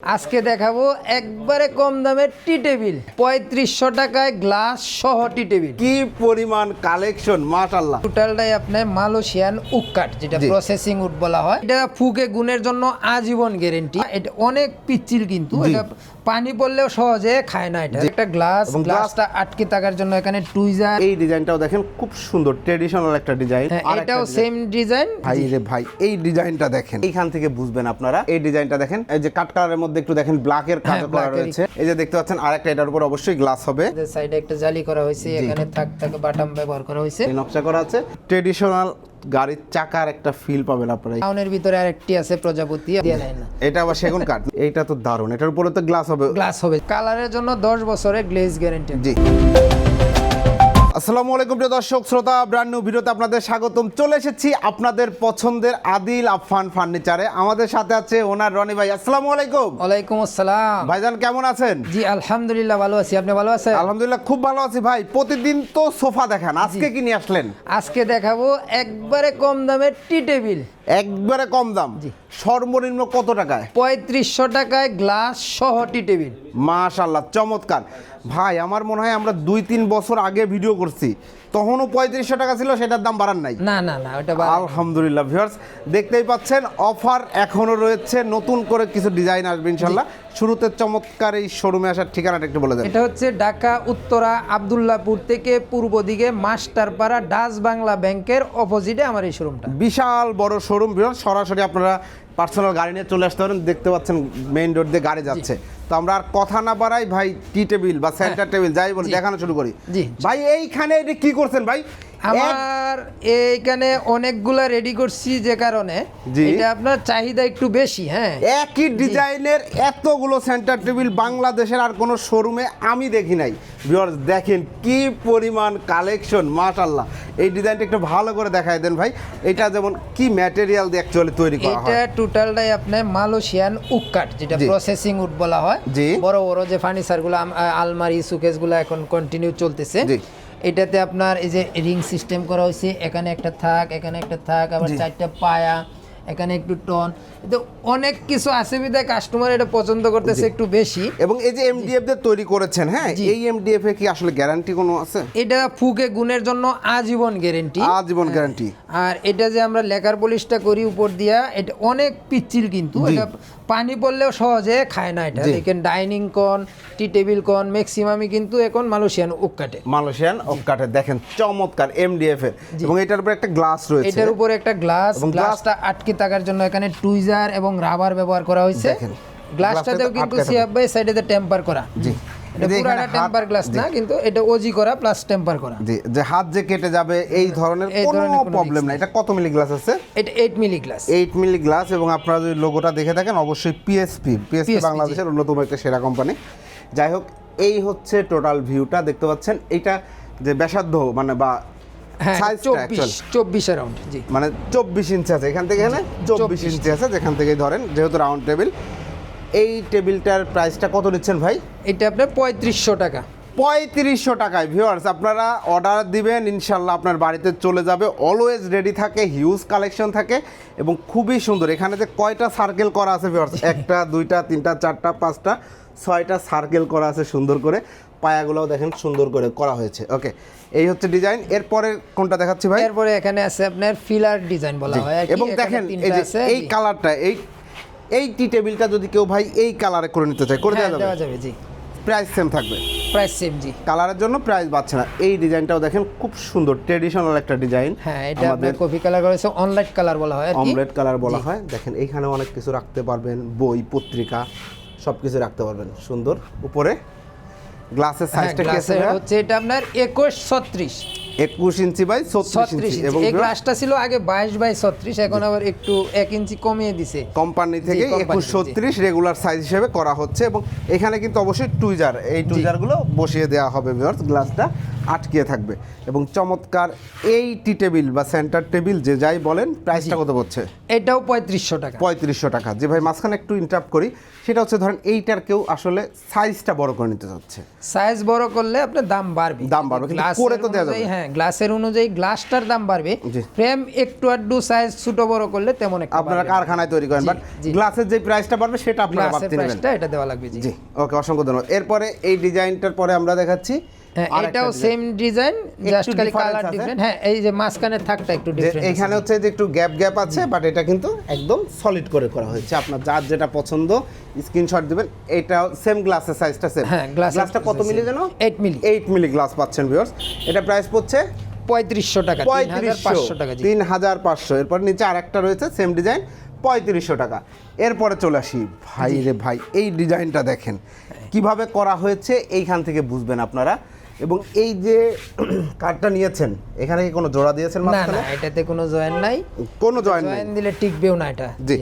আজকে দেখাবো একবারে কম দামে টি টেবিল। পঁয়ত্রিশশো টাকায় গ্লাস সহ টি টেবিল। কি পরিমাণ কালেকশন মাশাল্লাহ টোটালটাই আপনার মালয়েশিয়ান উক্কাট যেটা প্রসেসিং উড বলা হয়। এটা ফুকে গুণের জন্য আজীবন গ্যারেন্টি এটা অনেক পিচ্ছিল কিন্তু এটা পানি পড়লেও সহজে খায় না এটা। একটা গ্লাস গ্লাসটা আটকে থাকার জন্য এখানে টুইজার এই ডিজাইনটাও দেখেন খুব সুন্দর ট্রেডিশনাল একটা ডিজাইন হ্যাঁ, এটাও সেম ডিজাইন ভাই রে ভাই এই ডিজাইনটা দেখেন। এইখান থেকে বুঝবেন আপনারা। এই ডিজাইনটা দেখেন এই যে কাট কালারের মধ্যে একটু দেখেন ব্ল্যাকের কাজ করা রয়েছে। এই যে দেখতে পাচ্ছেন আরেকটা এটার উপর অবশ্যই গ্লাস হবে। সাইডে একটা জালি করা হয়েছে এখানে থাক থাক বাটাম ব্যবহার করা হয়েছে। নকশা করা আছে। ট্রেডিশনাল গাড়ির চাকার একটা ফিল পাবেন আপনারা। টাউনের ভিতরে আর একটি আছে প্রজাপতি এটা আবার সেগুন কাঠ? এটা তো দারুণ। এটার উপরে তো গ্লাস হবে। গ্লাস হবে। কালারের জন্য দশ বছরের গ্লেজ গ্যারান্টি জি। আসসালামু আলাইকুম প্রিয় দর্শক শ্রোতা ব্র্যান্ড নিউ ভিডিওতে আপনাদের স্বাগতম। চলে এসেছি আপনাদের পছন্দের আদিল আফফান ফার্নিচারে আমাদের সাথে আছে ওনার রনি ভাই। আসসালামু আলাইকুম। ওয়ালাইকুম আসসালাম। ভাইজান কেমন আছেন? জি আলহামদুলিল্লাহ ভালো আছি। আপনি ভালো আছেন? আলহামদুলিল্লাহ খুব ভালো আছি ভাই। প্রতিদিন তো সোফা দেখান। আজকে কি নিয়ে আসলেন? আজকে দেখাবো একবারে কম দামের টি টেবিল। একবারে কম দাম। জি। সর্বনিম্ন কত টাকায়? পঁয়ত্রিশশো টাকায় গ্লাস সহ টি টেবিল। মাশাল্লাহ চমৎকার। ভাই আমার মনে হয় আমরা দুই তিন বছর আগে ভিডিও করছি। তখনও পঁয়ত্রিশশো টাকা ছিল সেটার দাম বাড়ান নাই। না না না ওটা আলহামদুলিল্লাহ ভিউয়ার্স দেখতেই পাচ্ছেন অফার এখনও রয়েছে নতুন করে কিছু ডিজাইন আসবে ইনশাল্লাহ। শুরুতে চমৎকার এই শোরুমে আসার ঠিকানাটা একটু বলে দেন। এটা হচ্ছে ঢাকা উত্তরা আবদুল্লাপুর থেকে পূর্ব দিকে মাস্টারপাড়া ডাচ বাংলা ব্যাংকের অপোজিটে আমার এই শোরুমটা বিশাল বড় শোরুম ভিউয়ার্স সরাসরি আপনারা পার্সোনাল গাড়ি নিয়ে চলে আসতে পারেন দেখতে পাচ্ছেন মেইন রোড দিয়ে গাড়ি যাচ্ছে। তো আমরা আর কথা না বাড়াই ভাই টি টেবিল বা সেন্টার টেবিল যাই বলে দেখানো শুরু করি। ভাই এইখানে এটা কি করছেন ভাই? আমার এইখানে অনেকগুলা রেডি করছি যে কারণে। এটা আপনার চাহিদা একটু বেশি হ্যাঁ। একই ডিজাইনের এতগুলো সেন্টার টেবিল বাংলাদেশের আর কোনো শোরুমে আমি দেখি নাই। ভিউয়ার্স দেখেন কি পরিমাণ কালেকশন মাশাল্লাহ এই ডিজাইনটা একটু ভালো করে দেখায় দেন ভাই। এটা যেমন কি ম্যাটেরিয়াল দিয়ে অ্যাকচুয়ালি তৈরি করা হয়। এটা টোটালটাই আপনার মালয়েশিয়ান উক্কাট যেটা প্রসেসিং উড বলা হয়। বড় বড় যে ফার্নিচারগুলো আলমারি সুকেসগুলো এখন কন্টিনিউ চলতেছে। এটাতে আপনার এই যে রিং সিস্টেম করা হয়েছে এখানে একটা থাক এখানে একটা থাক আবার চারটা পায়া এখানে একটু টন তো অনেক কিছু আছে বিধায় কাস্টমার এটা পছন্দ করতেছে একটু বেশি। এবং এই যে এমডিএফ দিয়ে তৈরি করেছেন হ্যাঁ? এই এমডিএফ এ কি আসলে গ্যারান্টি কোনো আছে? এটা ফুকে গুণের জন্য আজীবন গ্যারান্টি আজীবন গ্যারান্টি আর এটা যে আমরা লেকার পলিশটা করি উপর দিয়া এটা অনেক পিচ্ছিল কিন্তু। এটা পানি পড়লেও সহজে খায় না এটা। দেখেন ডাইনিং কন টি টেবিল কন ম্যাক্সিমামই কিন্তু এখন মালয়েশিয়ান উক্কাটে মালয়েশিয়ান ওক কাঠে দেখেন চমৎকার এমডিএফ এর। এবং এটার উপর একটা গ্লাস রয়েছে। এটার উপরে একটা গ্লাস গ্লাসটা আটকে থাকার জন্য এখানে টুইজার এবং রাবার ব্যবহার করা হয়েছে। দেখেন। গ্লাসটাতেও কিন্তু। সিয়াব সাইডেতে টেম্পার করা। জি। এটা এই পুরাটা টেম্পার গ্লাস না কিন্তু এটা ওজি করা প্লাস টেম্পার করা। জি যে হাত যে কেটে যাবে এই ধরনের কোনো প্রবলেম risk এটা কত মিলি গ্লাস আছে? এটা eight milli glass eight milli glass এবং আপনারা যদি লোগোটা দেখে থাকেন অবশ্যই পিএসপি পিএসপি বাংলাদেশের অন্যতম একটা সেরা কোম্পানি যাই হোক এই হচ্ছে টোটাল ভিউটা দেখতে পাচ্ছেন এইটা যে ব্যাসার্ধ মানে বা হ্যাঁ চব্বিশ অ্যাকচুয়াল জি। মানে চব্বিশ ইঞ্চি আছে। এখান থেকে এখানে চব্বিশ ইঞ্চি আছে যেখান থেকেই ধরেন যেহেতু রাউন্ড টেবিল এই টেবিলটার প্রাইসটা কত নিচ্ছেন ভাই? এটা আপনার পঁয়ত্রিশশো টাকা। পঁয়ত্রিশশো টাকায় ভিউয়ার্স আপনারা অর্ডার দিবেন ইনশাল্লাহ আপনার বাড়িতে চলে যাবে। অলওয়েজ রেডি থাকে হিউজ কালেকশন থাকে এবং খুবই সুন্দর। এখানে যে কয়টা সার্কেল করা আছে ভিউয়ার্স একটা দুইটা তিনটা চারটা পাঁচটা ছয়টা সার্কেল করা আছে সুন্দর করে। পায়াগুলোও দেখেন সুন্দর করে করা হয়েছে। ওকে এই হচ্ছে ডিজাইন এরপরে কোনটা দেখাচ্ছি ভাই? এরপরে এখানে আছে আপনার ফিলার ডিজাইন বলা হয় এবং দেখেন এই যে এই কালারটা এই এই টি টেবিলটা যদি কেউ ভাই এই কালারে করে নিতে চায় করে হ্যাঁ, দেওয়া দেওয়া যাবে জি। প্রাইস সেম থাকবে? প্রাইস সেম জি। কালারের জন্য প্রাইস বাড়ছে না। এই ডিজাইনটাও দেখেন খুব সুন্দর ট্রেডিশনাল একটা ডিজাইন। হ্যাঁ এটা আপনার কফি কালার করেছে অনলাইট কালার বলা হয় অমলেট কালার বলা হয়। দেখেন এইখানে অনেক কিছু রাখতে পারবেন বই পত্রিকা সব কিছু রাখতে পারবেন। সুন্দর। উপরে গ্লাসের হ্যাঁ সাইজটা কি আছে হচ্ছে এটা আপনার একুশ ছত্রিশ। একুশ ইঞ্চি বাই ছত্রিশ এবং এই গ্লাসটা ছিল আগে বাইশ বাই ছত্রিশ এখন আবার একটু এক ইঞ্চি কমিয়ে দিছে। কোম্পানি থেকে একুশ ছত্রিশ রেগুলার সাইজ হিসেবে করা হচ্ছে এবং এখানে কিন্তু অবশ্যই টুইজার এই টুইজারগুলো বসিয়ে দেওয়া হবে ভিউয়ার্স গ্লাসটা আটকে থাকবে। এবং চমৎকার এই টি টেবিল বা সেন্টার টেবিল যে যাই বলেন প্রাইসটা কত পড়ছে? এটাও পঁয়ত্রিশশো টাকা। পঁয়ত্রিশশো টাকা। যে ভাই মাঝখানে একটু ইন্টারাপ্ট করি। সেটা হচ্ছে ধরেন এইটার কেউ আসলে সাইজটা বড় করে নিতে চাচ্ছে। সাইজ বড় করলে আপনার দাম বাড়বে। দাম বাড়বে, করে তো দেয়া যাবে। হ্যাঁ গ্লাসের অনুযায়ী গ্লাসটার দাম বাড়বে। ফ্রেম একটু আড্ডু সাইজ ছোট বড় করলে তেমন একটা আপনারা কারখানায় তৈরি করেন বাট গ্লাসের যে প্রাইসটা বাড়বে সেটা আপনারা বাড়তে নেবেন। এটা দেওয়া লাগবে জি। ওকে অসংখ্য ধন্যবাদ। এরপরে এই ডিজাইনটার পরে আমরা দেখাচ্ছি এটাও। সেম ডিজাইন জাস্ট খালি কালার ডিফারেন্ট হ্যাঁ এই যে মাঝখানের থাকটা একটু ডিফারেন্ট এখানে হচ্ছে যে একটু গ্যাপ গ্যাপ আছে বাট এটা কিন্তু একদম সলিড করে করা হয়েছে। আপনার যার যেটা পছন্দ স্ক্রিনশট দিবেন। এটা সেম গ্লাসের সাইজটা সেম হ্যাঁ, গ্লাসটা কত মিলি যেন 8 মিলি। 8 মিলি গ্লাস পাচ্ছেন ভিউয়ার্স এটা প্রাইস পড়ছে পঁয়ত্রিশশো টাকা তিন হাজার পঁয়ত্রিশশো। পাঁচশো টাকা তিন হাজার পাঁচশো। এরপর নিচে আরেকটা রয়েছে সেম ডিজাইন পঁয়ত্রিশশো টাকা। এরপরে চলে আসি। ভাই রে ভাই এই ডিজাইনটা দেখেন। কীভাবে করা হয়েছে এইখান থেকে বুঝবেন আপনারা। এবং এই যে কার্ডটা নিয়েছেন এখানে কি কোনো জোড়া দিয়েছেন না না এটাতে কোনো জয়েন নাই। কোনো জয়েন নাই। জয়েন দিলে টিকবেও না এটা। জি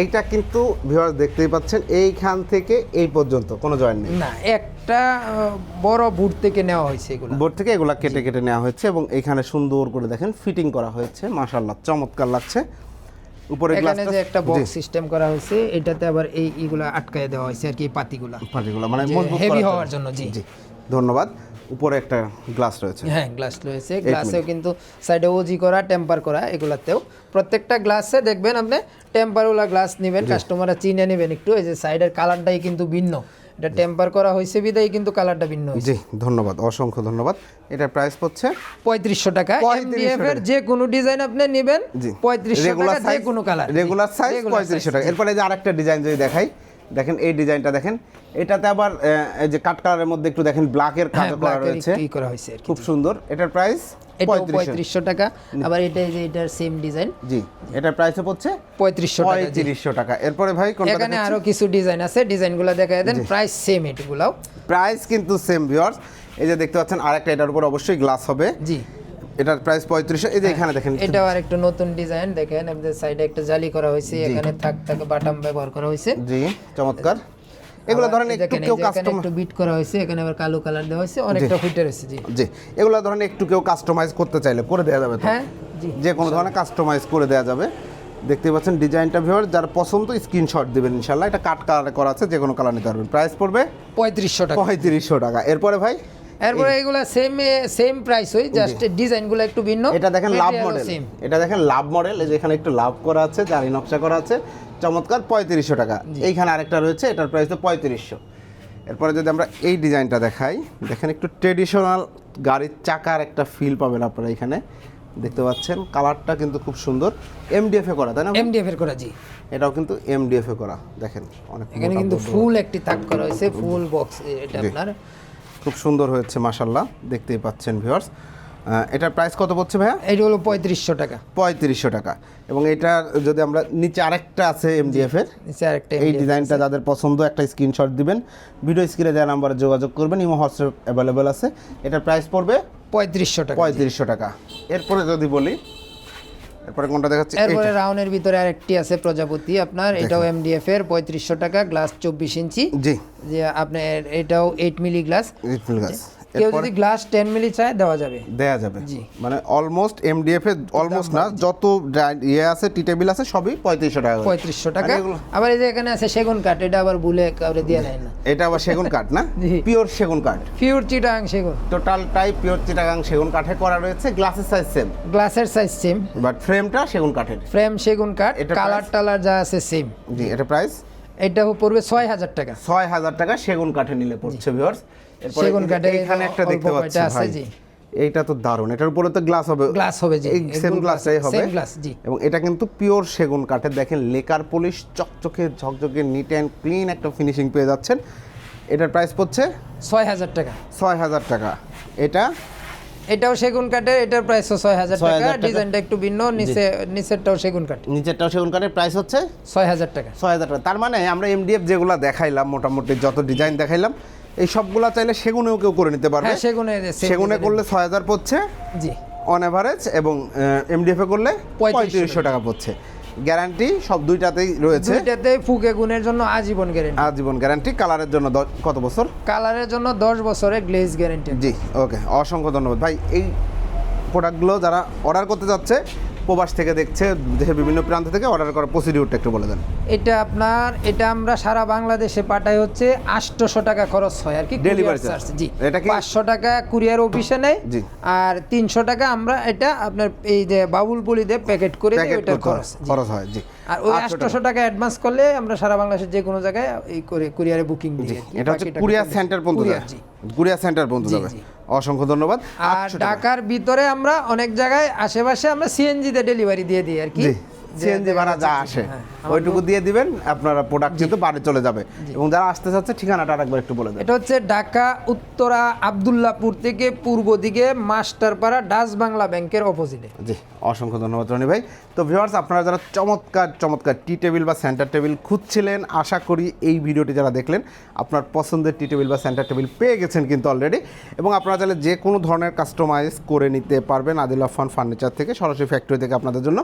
এইটা কিন্তু ভিউয়ার দেখতেই পাচ্ছেন এইখান থেকে এই পর্যন্ত কোনো জয়েন নেই। না একটা বড় বুট থেকে নেওয়া হয়েছে এগুলো। বোর্ড থেকে এগুলা কেটে কেটে নেওয়া হয়েছে এবং এখানে সুন্দর করে দেখেন ফিটিং করা হয়েছে মাশাল্লাহ চমৎকার লাগছে। উপরে গ্লাসটা যে একটা বক্স সিস্টেম করা হয়েছে এটাতে আবার এই ইগুলা আটকায় দেওয়া হয়েছে আর কি পাতিগুলা। পার্টিগুলো মানে মজবুত করার হওয়ার জন্য, জি। জি ধন্যবাদ। উপরে একটা গ্লাস রয়েছে। হ্যাঁ গ্লাস রয়েছে। গ্লাসেও কিন্তু সাইডে ওজি করা টেম্পার করা এগুলাতেও। প্রত্যেকটা গ্লাসে দেখবেন আপনি টেম্পারওয়ালা গ্লাস নেবেন কাস্টমাররা চিনে নেবেন একটু। এই যে সাইডের কালারটাই কিন্তু ভিন্ন। এটা টেম্পার করা হয়েছে বিদায় কিন্তু কালারটা ভিন্ন হয়েছে। জি ধন্যবাদ অসংখ্য ধন্যবাদ। এটার প্রাইস পড়ছে? পঁয়ত্রিশশো টাকা। 3500 এমডিএফ এর যে কোনো ডিজাইন আপনি নেবেন। পঁয়ত্রিশশো টাকা যে কোনো কালার রেগুলার সাইজ পঁয়ত্রিশশো টাকা। এরপরে যে আরেকটা ডিজাইন যদি দেখাই দেখেন এই ডিজাইনটা দেখেন। এটাতে আবার এই যে কাট কালারের মধ্যে একটু দেখেন ব্ল্যাকের কাজ করা রয়েছে। কি করা হয়েছে খুব সুন্দর। এটার প্রাইস পঁয়ত্রিশশো। টাকা। আবার এটা এই যে এটার সেম ডিজাইন জি এটার প্রাইসে পড়ছে পঁয়ত্রিশশো। পঁয়ত্রিশশো টাকা এরপরে ভাই কোনটা এখানে? আরও কিছু ডিজাইন আছে। ডিজাইনগুলো দেখাই দেন প্রাইস সেম এটুগুলাও প্রাইস কিন্তু সেম ভিউয়ার্স এই যে দেখতে পাচ্ছেন আরেকটা এটার উপর অবশ্যই গ্লাস হবে। জি। এটার প্রাইস পঁয়ত্রিশশো। এই যে এখানে দেখেন এটাও আর একটু নতুন ডিজাইন দেখেন আমাদের সাইডে একটা জালি করা হয়েছে এখানে থাক থাক বাটাম ব্যবহার করা হয়েছে। জি চমৎকার। এগুলো ধরেন একটু কেউ কাস্টমার একটু বিট করা হয়েছে এখানে আবার কালো কালার দেওয়া হয়েছে অনেকটা ফুটে রয়েছে জি। জি এগুলো ধরেন একটু কেউ কাস্টমাইজ করতে চাইলে করে দেওয়া যাবে তো? হ্যাঁ জি। যে কোনো ধরনের কাস্টমাইজ করে দেওয়া যাবে। দেখতে পাচ্ছেন ডিজাইনটা ভিউয়ার যার পছন্দ স্ক্রিনশট দিবেন ইনশাল্লাহ এটা কাট কালারে করা আছে যে কোনো কালার নিতে পারবেন। প্রাইস পড়বে পঁয়ত্রিশশো টাকা। পঁয়ত্রিশশো টাকা। এরপরে ভাই? এরপরে এগুলা সেম সেম প্রাইস হয় জাস্ট ডিজাইনগুলো একটু ভিন্ন এটা দেখেন লাভ মডেল। এটা দেখেন লাভ মডেল এই যে এখানে একটু লাভ করা আছে জারি নকশা করা আছে চমৎকার পঁয়ত্রিশশো টাকা। এইখানে আরেকটা রয়েছে এটার প্রাইস তো পঁয়ত্রিশশো। এরপরে যদি আমরা এই ডিজাইনটা দেখাই দেখেন একটু ট্রেডিশনাল গাড়ির চাকার একটা ফিল পাবেন আপনারা এখানে। দেখতে পাচ্ছেন কালারটা কিন্তু খুব সুন্দর। এমডিএফ এ করা তাই না এমডিএফ এর করা জি। এটাও কিন্তু এমডিএফ এ করা। দেখেন অনেক এখানে কিন্তু ফুল একটি তাক করা হয়েছে ফুল বক্স এটা আপনার। খুব সুন্দর হয়েছে মাসাল্লাহ দেখতেই পাচ্ছেন ভিউয়ার্স এটার প্রাইস কত পড়ছে ভাইয়া? এইটা হলো পঁয়ত্রিশশো টাকা। পঁয়ত্রিশশো টাকা। এবং এটার যদি আমরা নিচে আরেকটা আছে এমডিএফ এর নিচে আরেকটা এই ডিজাইনটা যাদের পছন্দ একটা স্ক্রিনশট দিবেন। ভিডিও স্ক্রিনে দেওয়া নাম্বারে যোগাযোগ করবেন ইমো হোয়াটসঅ্যাপ অ্যাভেলেবেল আছে। এটার প্রাইস পড়বে পঁয়ত্রিশশো টাকা। পঁয়ত্রিশশো টাকা। এরপরে যদি বলি এরপরে কোনটা দেখাচ্ছি? এরপরে রাউনের ভিতরে আরেকটি আছে প্রজাপতি আপনার এটাও এমডিএফ এর পঁয়ত্রিশশো টাকা গ্লাস চব্বিশ ইঞ্চি। জি। যে আপনার এটাও এইট মিলি গ্লাস রিফিল গাছ কেউ যদি গ্লাস টেন মিলি চায় দেওয়া যাবে। দেয়া যাবে। জি। মানে অলমোস্ট এমডিএফ এর অলমোস্ট না যত ইয়ে আছে টি টেবিল আছে সবই পঁয়ত্রিশশো টাকা করে। পঁয়ত্রিশশো টাকা। আবার এই যে এখানে আছে সেগুন কাঠ এটা আবার ভুলে কাউরে দিয়ে নেয় না। এটা আবার সেগুন কাঠ না? পিওর সেগুন কাঠ। পিওর চিটাং সেগুন। টোটালটাই পিওর চিটাগাং সেগুন কাঠে করা রয়েছে গ্লাসের সাইজ সেম গ্লাসের সাইজ সেম বাট ফ্রেমটা সেগুন কাঠের। ফ্রেম সেগুন কাঠ এটা কালার টালার যা আছে সেম জি এটা প্রাইস এটা পড়বে ছয় হাজার টাকা। ছয় হাজার টাকা সেগুন কাঠে নিলে পড়ছে ভিউয়ার্স সেগুন কাঠে এখানে একটা দেখতে পাচ্ছি ভাই। এইটা তো দারুণ। এটার উপরে তো গ্লাস হবে। গ্লাস হবে জি। সেম গ্লাসটাই হবে। সেম গ্লাস জি। এবং এটা কিন্তু পিওর সেগুন কাঠের। দেখেন লেকার পলিশ চকচকে ঝকঝকে নিট অ্যান্ড ক্লিন একটা ফিনিশিং পেয়ে যাচ্ছেন। এটার প্রাইস পড়ছে ছয় হাজার টাকা। ছয় হাজার টাকা। এটা? এটাও সেগুন কাঠের এটার প্রাইসও ছয় হাজার 6,000 টাকা। টাকা। ডিজাইনটা একটু ভিন্ন নিচে নিচেরটাও সেগুন কাঠ। নিচেরটাও সেগুন কাঠের। প্রাইস হচ্ছে? ছয় হাজার টাকা। ছয় হাজার টাকা। তার মানে আমরা এমডিএফ যেগুলো দেখাইলাম মোটামুটি যত ডিজাইন দেখাইলাম এই সবগুলা চাইলে সেগুনেও কেউ করে নিতে পারবে। সেগুনে সেগুনে করলে ছয় হাজার পড়ছে। জি। অন অ্যাভারেজ এবং এমডিএফ এ করলে পঁয়ত্রিশশো টাকা পড়ছে। গ্যারান্টি সব দুইটাতেই রয়েছে। দুইটাতে ফুকে গুণের জন্য আজীবন গ্যারেন্টি আজীবন গ্যারান্টি কালারের জন্য কত বছর? কালারের জন্য দশ বছরের গ্লেজ গ্যারান্টি জি ওকে অসংখ্য ধন্যবাদ। ভাই এই প্রোডাক্টগুলো যারা অর্ডার করতে যাচ্ছে প্রবাস থেকে দেখছে দেশের বিভিন্ন প্রান্ত থেকে অর্ডার করার প্রসিডিউরটা একটু বলে দেন। এটা আপনার এটা আমরা সারা বাংলাদেশে পাঠাই হচ্ছে আটশোশো টাকা খরচ হয় আর কি ডেলিভারি charge, জি। এটা কি- পাঁচশো টাকা কুরিয়ার অফিসে নেয় জি। আর তিনশো টাকা আমরা এটা আপনার এই যে বাবুল বলি পুলিতে প্যাকেট করে হয়, খরচ খরচ হয় জি। আর ওই 800 টাকা। আটশোশো টাকা অ্যাডভান্স করলে আমরা সারা বাংলাদেশের যে কোনো জায়গায় এই করে কুরিয়ারে বুকিং দিই। এটা হচ্ছে কুরিয়ার সেন্টার পর্যন্ত কুরিয়ার, যাবে। সেন্টার পর্যন্ত যাবে। অসংখ্য ধন্যবাদ। আর 800 ঢাকার ভিতরে আমরা অনেক জায়গায় আশেপাশে আমরা সিএনজিতে ডেলিভারি দিয়ে দিই আর কি। সিএনজি ভাড়া যা আসে। হ্যাঁ, ওইটুকু দিয়ে দিবেন আপনারা প্রোডাক্ট কিন্তু বাড়ি চলে যাবে। এবং যারা আসতে চাচ্ছে ঠিকানাটা আরেকবার একটু বলে দেন। এটা হচ্ছে ঢাকা উত্তরা আবদুল্লাপুর থেকে পূর্ব দিকে মাস্টারপাড়া ডাচ বাংলা ব্যাংকের অপোজিটে জি অসংখ্য ধন্যবাদ রনি ভাই। তো ভিউয়ার্স আপনারা যারা চমৎকার চমৎকার টি টেবিল বা সেন্টার টেবিল খুঁজছিলেন আশা করি এই ভিডিওটি যারা দেখলেন আপনার পছন্দের টি টেবিল বা সেন্টার টেবিল পেয়ে গেছেন কিন্তু অলরেডি এবং আপনারা চাইলে যে কোনো ধরনের কাস্টমাইজ করে নিতে পারবেন আদিল আফান ফার্নিচার থেকে সরাসরি ফ্যাক্টরি থেকে আপনাদের জন্য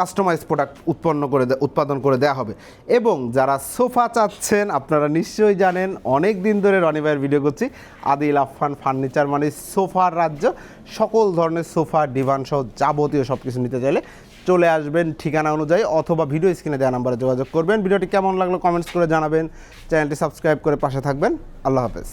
কাস্টমাইজ প্রোডাক্ট উৎপন্ন করে উৎপাদন করে দেওয়া হবে। এবং যারা সোফা চাচ্ছেন, আপনারা নিশ্চয়ই জানেন, অনেক দিন ধরে রনি ভাইয়ের ভিডিও করছি। আদিল আফান ফার্নিচার মানে সোফার রাজ্য। সকল ধরনের সোফা ডিভান সহ যাবতীয় সব কিছু নিতে চাইলে চলে আসবেন ঠিকানা অনুযায়ী অথবা ভিডিও স্ক্রিনে দেওয়া নাম্বারে যোগাযোগ করবেন। ভিডিওটি কেমন লাগল কমেন্টস করে জানাবেন। চ্যানেলটি সাবস্ক্রাইব করে পাশে থাকবেন। আল্লাহ হাফেজ।